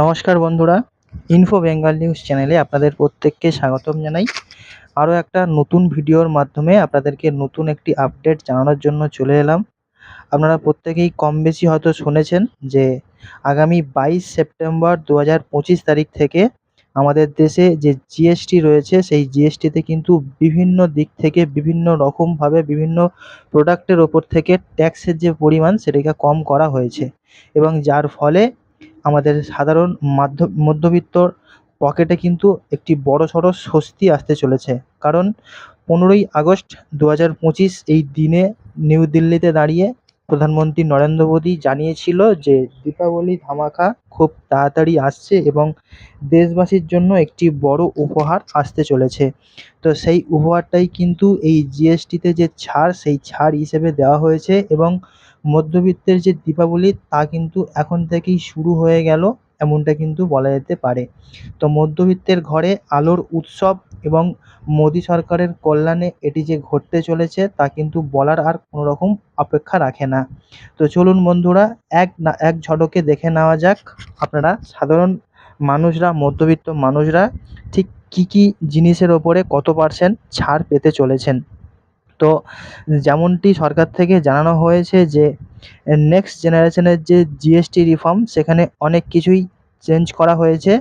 নমস্কার বন্ধুরা info Bengal news চ্যানেলে আপনাদের প্রত্যেককে স্বাগতম জানাই। আরও একটা নতুন ভিডিওর মাধ্যমে আপনাদেরকে নতুন একটি আপডেট জানানোর জন্য চলে এলাম। আপনারা প্রত্যেকেই কম বেশি হয়তো শুনেছেন যে, আগামী বাইশ সেপ্টেম্বর দু পঁচিশ তারিখ থেকে আমাদের দেশে যে জিএসটি রয়েছে, সেই জিএসটিতে কিন্তু বিভিন্ন দিক থেকে বিভিন্ন রকমভাবে বিভিন্ন প্রোডাক্টের ওপর থেকে ট্যাক্সের যে পরিমাণ, সেটাকে কম করা হয়েছে। এবং যার ফলে আমাদের সাধারণ মাধ্য, মধ্যবিত্তর পকেটে কিন্তু একটি বড়সড় স্বস্তি আসতে চলেছে। কারণ পনেরোই আগস্ট দু হাজার পঁচিশ এই দিনে নিউ দিল্লিতে দাঁড়িয়ে প্রধানমন্ত্রী নরেন্দ্র মোদী জানিয়েছিল যে দীপাবলি ধামাকা খুব তাড়াতাড়ি আসছে এবং দেশবাসীর জন্য একটি বড় উপহার আসতে চলেছে। তো সেই উপহারটাই কিন্তু এই জিএসটিতে যে ছাড়, সেই ছাড় হিসেবে দেওয়া হয়েছে এবং মধ্যবিত্তের যে দীপাবলি, তা কিন্তু এখন থেকেই শুরু হয়ে গেল, এমনটা কিন্তু বলা যেতে পারে। তো মধ্যবিত্তের ঘরে আলোর উৎসব এবং মোদী সরকারের কল্যাণে এটি যে ঘটতে চলেছে, তা কিন্তু বলার আর কোনো রকম অপেক্ষা রাখে না। তো চলুন বন্ধুরা, এক না, এক ঝলকে দেখে নেওয়া যাক আপনারা সাধারণ মানুষরা, মধ্যবিত্ত মানুষরা ঠিক কী কী জিনিসের ওপরে কত পার্সেন্ট ছাড় পেতে চলেছেন। তো যেমনটি সরকার থেকে জানানো হয়েছে যে নেক্সট জেনারেশনের যে জিএসটি রিফর্ম সেখানে অনেক কিছুই চেঞ্জ করা হয়েছে,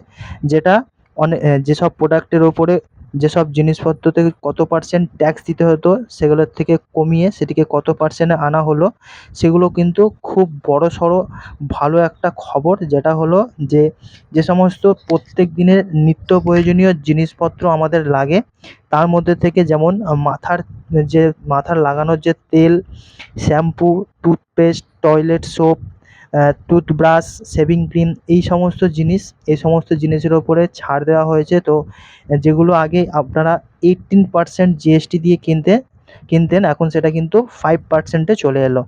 যেটা অনে, যেসব প্রোডাক্টের ওপরে যেসব জিনিসপত্র থেকে কত পার্সেন্ট ট্যাক্স দিতে হতো, সেগুলোর থেকে কমিয়ে সেটিকে কত পার্সেন্টে আনা হলো, সেগুলো কিন্তু খুব বড় বড়সড় ভালো একটা খবর, যেটা হলো যে যে সমস্ত প্রত্যেক দিনের নিত্য প্রয়োজনীয় জিনিসপত্র আমাদের লাগে, তার মধ্যে থেকে যেমন মাথার যে, মাথার লাগানোর যে তেল, shampoo, toothpaste toilet soap toothbrush shaving cream এই সমস্ত জিনিস, এই সমস্ত জিনিসের ওপরে ছাড় দেওয়া হয়েছে। তো, যেগুলো আগে আপনারা এইট্টিন পার্সেন্ট জিএসটি দিয়ে কিনতে, কিনতেন, এখন সেটা কিন্তু ফাইভ পার্সেন্টে চলে এলো।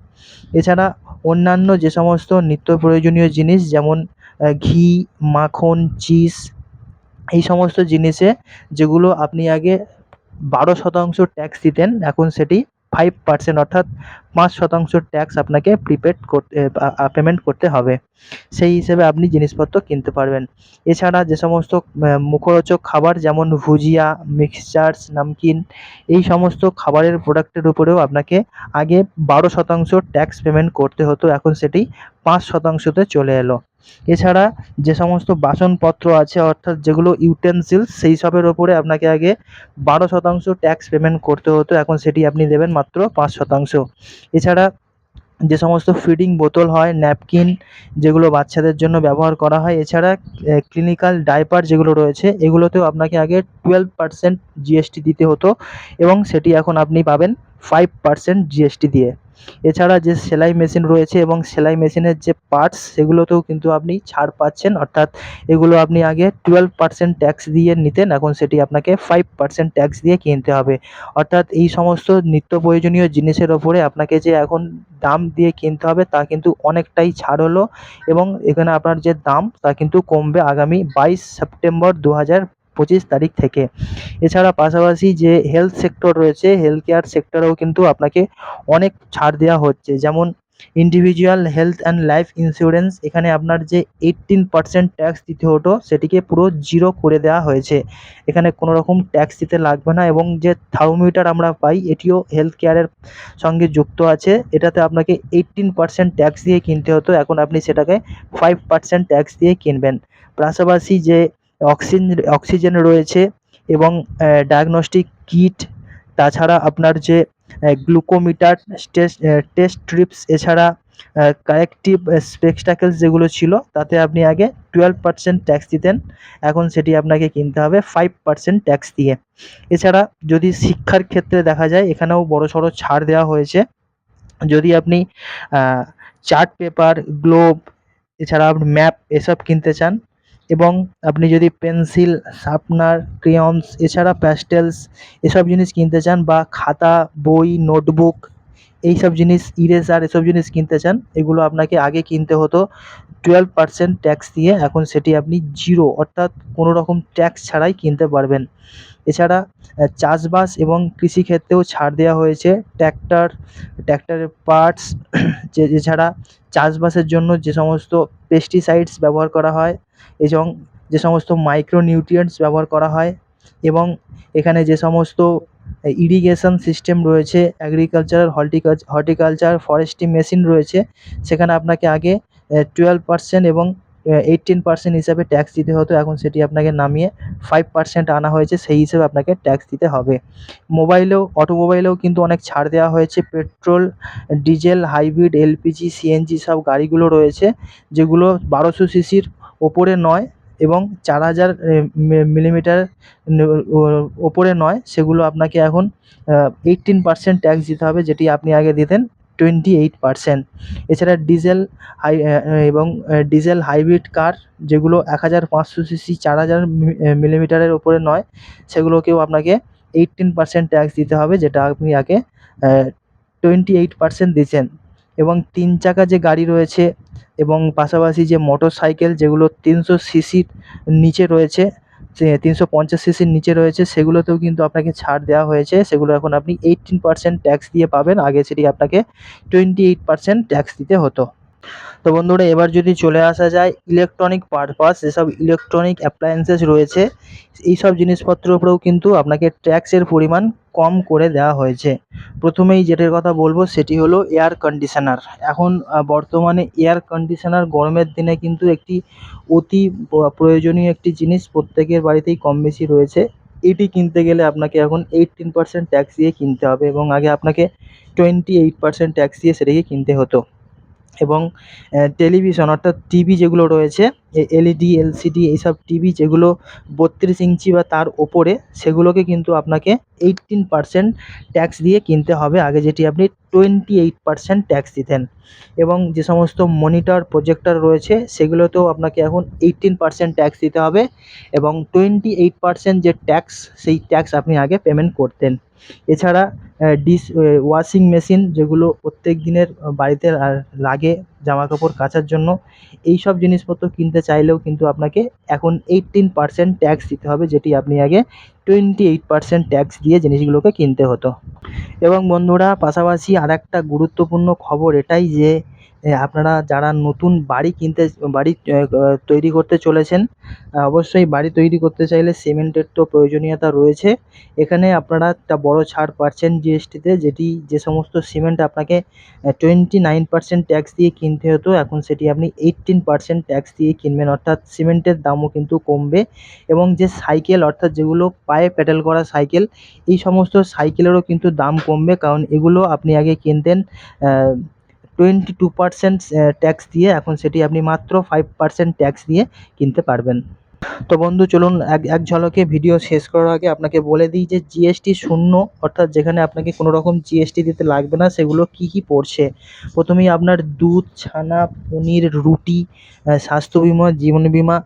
এছাড়া অন্যান্য যে সমস্ত নিত্য প্রয়োজনীয় জিনিস, যেমন ঘি, মাখন, চিজ, এই সমস্ত জিনিসে যেগুলো আপনি আগে বারো শতাংশ ট্যাক্স দিতেন, এখন সেটি ফাইভ পার্সেন্ট অর্থাৎ পাঁচ শতাংশ ট্যাক্স আপনাকে প্রিপেড করতে পেমেন্ট করতে হবে। সেই হিসেবে আপনি জিনিসপত্র কিনতে পারবেন। এছাড়া যে সমস্ত মুখরোচক খাবার যেমন ভুজিয়া মিক্সচারস নামকিন, এই সমস্ত খাবারের প্রোডাক্টের উপরেও আপনাকে আগে বারো শতাংশ ট্যাক্স পেমেন্ট করতে হতো। এখন সেটি পাঁচ শতাংশতে চলে এলো। এছাড়া যে সমস্ত বাসনপত্র আছে, অর্থাৎ যেগুলো ইউটেন্সিলস সেই সবের ওপরে আপনাকে আগে বারো শতাংশ ট্যাক্স পেমেন্ট করতে হতো, এখন সেটি আপনি দেবেন মাত্র পাঁচ শতাংশ। এছাড়া যে সমস্ত ফিডিং বোতল হয় ন্যাপকিন যেগুলো বাচ্চাদের জন্য ব্যবহার করা হয়, এছাড়া ক্লিনিক্যাল ডাইপার যেগুলো রয়েছে, এগুলোতেও আপনাকে আগে টুয়েলভ পার্সেন্ট জিএসটি দিতে হতো এবং সেটি এখন আপনি পাবেন ফাইভ পার্সেন্ট জিএসটি দিয়ে। এছাড়া যে সেলাই মেশিন রয়েছে এবং সেলাই মেশিনের যে পার্টস সেগুলোতেও কিন্তু আপনি ছাড় পাচ্ছেন। অর্থাৎ এগুলো আপনি আগে টুয়েলভ পার্সেন্ট ট্যাক্স দিয়ে নিতেন, এখন সেটি আপনাকে ফাইভ পার্সেন্ট ট্যাক্স দিয়ে কিনতে হবে। অর্থাৎ এই সমস্ত নিত্য প্রয়োজনীয় জিনিসের ওপরে আপনাকে যে এখন দাম দিয়ে কিনতে হবে, তা কিন্তু অনেকটাই ছাড় হলো এবং এখানে আপনার যে দাম, তা কিন্তু কমবে আগামী বাইশ সেপ্টেম্বর দু হাজার পঁচিশ তারিখ থেকে। এছাড়া পাশাপাশি যে হেলথ সেক্টর রয়েছে হেলথ কেয়ার সেক্টরেও কিন্তু আপনাকে অনেক ছাড় দেওয়া হচ্ছে। যেমন individual health and life insurance এখানে আপনার যে এইট্টিন পার্সেন্ট ট্যাক্স দিতে হতো, সেটিকে পুরো জিরো করে দেওয়া হয়েছে। এখানে কোনো রকম ট্যাক্স দিতে লাগবে না এবং যে থার্মোমিটার আমরা পাই, এটিও হেলথ কেয়ারের সঙ্গে যুক্ত আছে। এটাতে আপনাকে এইট্টিন পার্সেন্ট ট্যাক্স দিয়ে কিনতে হতো। এখন আপনি সেটাকে ফাইভ পার্সেন্ট ট্যাক্স দিয়ে কিনবেন। পাশাপাশি যে অক্সিজেন অক্সিজেন রয়েছে এবং ডায়াগনস্টিক কিট তাছাড়া আপনার যে গ্লুকোমিটার টেস্ট টেস্ট স্ট্রিপস এছাড়া কারেক্টিভ স্পেকটাকেলস যেগুলো ছিল, তাতে আপনি আগে টুয়েলভ পার্সেন্ট ট্যাক্স দিতেন। এখন সেটি আপনাকে কিনতে হবে ফাইভ পার্সেন্ট ট্যাক্স দিয়ে। এছাড়া যদি শিক্ষার ক্ষেত্রে দেখা যায়, এখানেও বড় সড়ো ছাড় দেওয়া হয়েছে। যদি আপনি চার্ট পেপার গ্লোব এছাড়া আপনি ম্যাপ এসব কিনতে চান এবং আপনি যদি পেন্সিল, শার্পনার, ক্রেয়নস, এছাড়া প্যাস্টেলস এসব জিনিস কিনতে চান বা খাতা, বই, নোটবুক এই সব জিনিস, ইরেজার এসব জিনিস কিনতে চান, এগুলো আপনাকে আগে কিনতে হতো টুয়েলভ পার্সেন্ট ট্যাক্স দিয়ে। এখন সেটি আপনি জিরো, অর্থাৎ কোনো রকম ট্যাক্স ছাড়াই কিনতে পারবেন। এছাড়া চাষবাস এবং কৃষিক্ষেত্রেও ছাড় দেওয়া হয়েছে। ট্র্যাক্টর, ট্র্যাক্টরের পার্টস, যে, এছাড়া চাষবাসের জন্য যে সমস্ত পেস্টিসাইডস ব্যবহার করা হয় এবং যে সমস্ত মাইক্রো নিউট্রিয়েন্টস ব্যবহার করা হয় এবং এখানে যে সমস্ত ইরিগেশন সিস্টেম রয়েছে agricultural horticulture horticulture forestry machine রয়েছে, সেখানে আপনাকে আগে টুয়েলভ পার্সেন্ট এবং এইটিন পার্সেন্ট হিসাবে ট্যাক্স দিতে হতো, এখন সেটি আপনাকে নামিয়ে ফাইভ পার্সেন্ট আনা হয়েছে, সেই হিসেবে আপনাকে ট্যাক্স দিতে হবে। মোবাইলেও, অটোমোবাইলেও কিন্তু অনেক ছাড় দেওয়া হয়েছে petrol diesel hybrid LPG CNG সব গাড়িগুলো রয়েছে, যেগুলো বারোশো সিসির ওপরে নয় এবং চার হাজার মিলিমিটার ওপরে নয়, সেগুলো আপনাকে এখন এইটিন পার্সেন্ট ট্যাক্স দিতে হবে, যেটি আপনি আগে দিতেন টোয়েন্টি এইট পার্সেন্ট এছাড়া ডিজেল হাই এবং ডিজেল হাইব্রিড কার যেগুলো এক হাজার পাঁচশো সিসি চার হাজার মিলিমিটারের ওপরে নয়, সেগুলোকেও আপনাকে এইটিন পার্সেন্ট ট্যাক্স দিতে হবে, যেটা আপনি আগে টোয়েন্টি এইট পার্সেন্ট দিয়েছেন। এবং তিন চাকা যে গাড়ি রয়েছে এবং পাশাপাশি যে মোটর সাইকেল যেগুলো তিনশো সিসির নিচে রয়েছে যে তিনশো পঞ্চাশ সিসির নিচে রয়েছে, সেগুলোতেও কিন্তু আপনাকে ছাড় দেওয়া হয়েছে। সেগুলো এখন আপনি এইটিন পার্সেন্ট ট্যাক্স দিয়ে পাবেন। আগে সেটি আপনাকে টোয়েন্টি এইট পার্সেন্ট ট্যাক্স দিতে হতো। তো বন্ধুরা, এবার যদি চলে আসা যায় ইলেকট্রনিক পারপাস যেসব ইলেকট্রনিক অ্যাপ্লায়েন্সেস রয়েছে এই সব জিনিসপত্রের উপরেও কিন্তু আপনাকে ট্যাক্সের পরিমাণ কম করে দেওয়া হয়েছে। প্রথমেই যেটার কথা বলব, সেটি হলো এয়ার কন্ডিশনার এখন বর্তমানে এয়ার কন্ডিশনার গরমের দিনে কিন্তু একটি অতি প্রয়োজনীয় একটি জিনিস প্রত্যেকের বাড়িতেই কম বেশি রয়েছে। এটি কিনতে গেলে আপনাকে এখন এইটিন পার্সেন্ট ট্যাক্স দিয়ে কিনতে হবে এবং আগে আপনাকে টোয়েন্টি এইট পার্সেন্ট ট্যাক্স দিয়ে সেটাকে কিনতে হতো। এবং টেলিভিশন অর্থাৎ টিভি যেগুলো রয়েছে এলইডি এলসিডি এইসব টিভি যেগুলো বত্রিশ ইঞ্চি বা তার ওপরে, সেগুলোকে কিন্তু আপনাকে এইটিন পার্সেন্ট ট্যাক্স দিয়ে কিনতে হবে। আগে যেটি আপনি টোয়েন্টি এইট পার্সেন্ট ট্যাক্স দিতেন। এবং যে সমস্ত মনিটর প্রজেক্টর রয়েছে, সেগুলোতেও আপনাকে এখন এইটিন পার্সেন্ট ট্যাক্স দিতে হবে এবং টোয়েন্টি এইট পার্সেন্ট যে ট্যাক্স সেই ট্যাক্স আপনি আগে পেমেন্ট করতেন। এছাড়া ডিস ওয়াশিং মেশিন যেগুলো প্রত্যেক দিনের বাড়িতে লাগে জামা কাপড় কাচার জন্য এই সব জিনিসপত্র কিনতে চাইলেও কিন্তু আপনাকে এখন এইটিন পার্সেন্ট ট্যাক্স দিতে হবে, যেটি আপনি আগে টোয়েন্টি এইট পার্সেন্ট ট্যাক্স দিয়ে জিনিসগুলোকে কিনতে হতো। এবং বন্ধুরা, পাশাপাশি আরেকটা গুরুত্বপূর্ণ খবর এটাই যে আপনারা যারা নতুন বাড়ি কিনতে, বাড়ি তৈরি করতে চলেছেন অবশ্যই বাড়ি তৈরি করতে চাইলে সিমেন্টের তো প্রয়োজনীয়তা রয়েছে। এখানে আপনারা একটা বড় ছাড় পাচ্ছেন জিএসটিতে, যেটি যে সমস্ত সিমেন্ট আপনাকে টোয়েন্টি নাইন পার্সেন্ট ট্যাক্স দিয়ে কিনতে হতো, এখন সেটি আপনি এইটিন পার্সেন্ট ট্যাক্স দিয়ে কিনবেন। অর্থাৎ সিমেন্টের দামও কিন্তু কমবে এবং যে সাইকেল, অর্থাৎ যেগুলো পায়ে প্যাডেল করা সাইকেল, এই সমস্ত সাইকেলেরও কিন্তু দাম কমবে, কারণ এগুলো আপনি আগে কিনতেন টোয়েন্টি টু পারসেন্ট ট্যাক্স দিয়ে এখন সেটি আপনি মাত্র ফাইভ পারসেন্ট ট্যাক্স দিয়ে কিনতে পারবেন। তো বন্ধু, চলুন এক এক ঝলকে ভিডিও শেষ করার আগে আপনাকে বলে দিই যে জিএসটি শূন্য, অর্থাৎ যেখানে আপনাকে কোনো রকম জিএসটি দিতে লাগবে না, সেগুলো কি কি পড়ছে? প্রথমেই আপনার দুধ, ছানা, পনির, রুটি স্বাস্থ্য বিমা, জীবন বিমা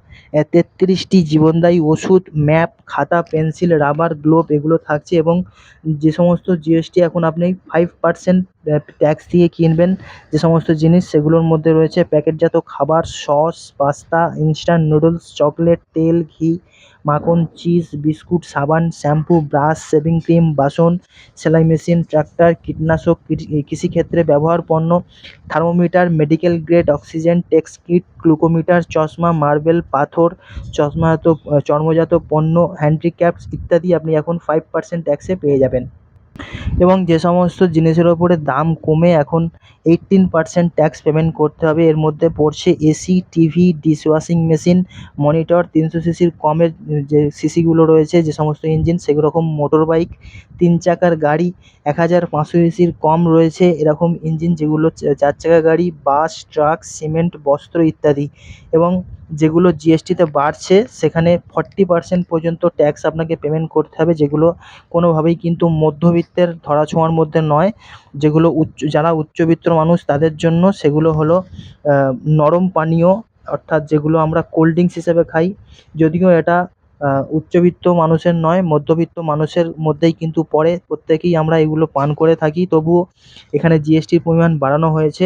তেত্রিশটি জীবনদায়ী ওষুধ, ম্যাপ, খাতা, পেন্সিল, রাবার গ্লোভ এগুলো থাকছে এবং যে সমস্ত জিএসটি এখন আপনি ফাইভ পার্সেন্ট ট্যাক্স দিয়ে কিনবেন, যে সমস্ত জিনিস সেগুলোর মধ্যে রয়েছে, প্যাকেটজাত খাবার, sauce, pasta instant noodles chocolate তেল, ঘি মাখন, চিজ, বিস্কুট, সাবান, শ্যাম্পু, ব্রাশ, শেভিং ক্রিম, বাসন, সেলাই মেশিন, ট্রাক্টর, কীটনাশক কৃষিক্ষেত্রে ব্যবহার পণ্য, থার্মোমিটার, মেডিকেল গ্রেড, অক্সিজেন, টেক্স কিট, গ্লুকোমিটার, চশমা, মার্বেল, পাথর, চশমাজাত, চর্মজাত পণ্য, হ্যান্ডিক্যাপস ইত্যাদি আপনি এখন ফাইভ পার্সেন্ট ট্যাক্সে পেয়ে যাবেন। এবং যে সমস্ত জিনিসের ওপরে দাম কমে এখন এইটিন পার্সেন্ট ট্যাক্স পেমেন্ট করতে হবে। এর মধ্যে পড়ছে AC TV dish washing machine monitor তিনশো সিসির কমের যে সিসিগুলো রয়েছে, যে সমস্ত ইঞ্জিন সেরকম মোটর বাইক তিন চাকার গাড়ি, এক হাজার পাঁচশো সিসির কম রয়েছে। এরকম ইঞ্জিন যেগুলো চার চাকা গাড়ি, বাস ট্রাক সিমেন্ট বস্ত্র ইত্যাদি। এবং যেগুলো জিএসটিতে বাড়ছে, সেখানে ফর্টি পার্সেন্ট পর্যন্ত ট্যাক্স আপনাকে পেমেন্ট করতে হবে, যেগুলো কোনোভাবেই কিন্তু মধ্যবিত্তের ধরাছোঁয়ার মধ্যে নয়। যেগুলো উচ্চ, যারা উচ্চবিত্ত মানুষ তাদের জন্য সেগুলো হলো নরম পানীয়, অর্থাৎ যেগুলো আমরা কোল্ড ড্রিঙ্কস হিসেবে খাই। যদিও এটা উচ্চবিত্ত মানুষের নয়, মধ্যবিত্ত মানুষের মধ্যেই কিন্তু পড়ে। প্রত্যেকেই আমরা এগুলো পান করে থাকি। তবুও এখানে জিএসটির পরিমাণ বাড়ানো হয়েছে।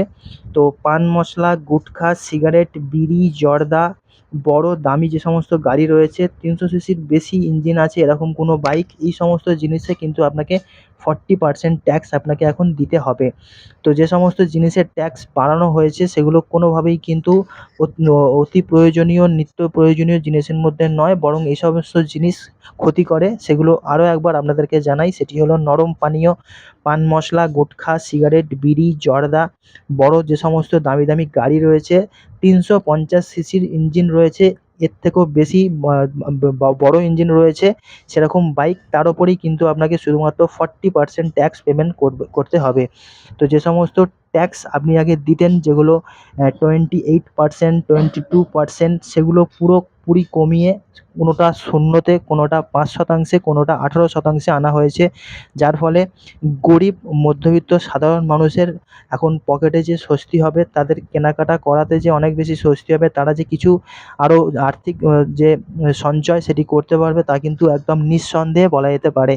তো পান মশলা, গুটখা, সিগারেট, বিড়ি, জর্দা, বড়, দামি যে সমস্ত গাড়ি রয়েছে, তিনশো সিসির বেশি ইঞ্জিন আছে, এরকম কোনো বাইক, এই সমস্ত জিনিসে কিন্তু আপনাকে ফর্টি পার্সেন্ট ট্যাক্স আপনাকে এখন দিতে হবে। তো যে সমস্ত জিনিসের ট্যাক্স বাড়ানো হয়েছে, সেগুলো কোনোভাবেই কিন্তু অতি প্রয়োজনীয়, নিত্য প্রয়োজনীয় জিনিসের মধ্যে নয়, বরং এই সমস্ত জিনিস ক্ষতি করে। সেগুলো আরও একবার আপনাদেরকে জানাই, সেটি হলো নরম পানীয়, পান মশলা, গুটখা, সিগারেট, বিড়ি, জর্দা, বড় যে সমস্ত দামি দামি গাড়ি রয়েছে, তিনশো পঞ্চাশ সিসির ইঞ্জিন রয়েছে এর থেকেও বেশি বড় ইঞ্জিন রয়েছে। সেরকম বাইক তার ওপরেই কিন্তু আপনাকে শুধুমাত্র ফর্টি পার্সেন্ট ট্যাক্স পেমেন্ট করতে হবে। তো যে সমস্ত ট্যাক্স আপনি আগে দিতেন যেগুলো twenty eight percent twenty two percent সেগুলো পুরোপুরি কমিয়ে কোনোটা শূন্যতে, কোনোটা পাঁচ শতাংশে, কোনোটা আঠেরো শতাংশে আনা হয়েছে। যার ফলে গরিব, মধ্যবিত্ত, সাধারণ মানুষের এখন পকেটে যে স্বস্তি হবে, তাদের কেনাকাটা করাতে যে অনেক বেশি স্বস্তি হবে, তারা যে কিছু আরও আর্থিক যে সঞ্চয় সেটি করতে পারবে, তা কিন্তু একদম নিঃসন্দেহে বলা যেতে পারে।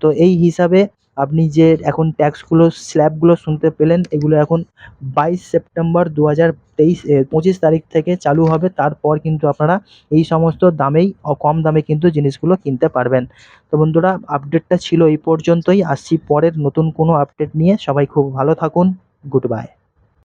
তো এই হিসাবে আপনি যে এখন ট্যাক্সগুলো স্ল্যাবগুলো শুনতে পেলেন, এগুলো এখন বাইশ সেপ্টেম্বর দু হাজার তেইশ পঁচিশ তারিখ থেকে চালু হবে। তারপর কিন্তু আপনারা এই সমস্ত দামেই কম দামে কিন্তু জিনিসগুলো কিনতে পারবেন। তো বন্ধুরা আপডেটটা ছিল এই পর্যন্তই। আসছি পরের নতুন কোনো আপডেট নিয়ে। সবাই খুব ভালো থাকুন। Good bye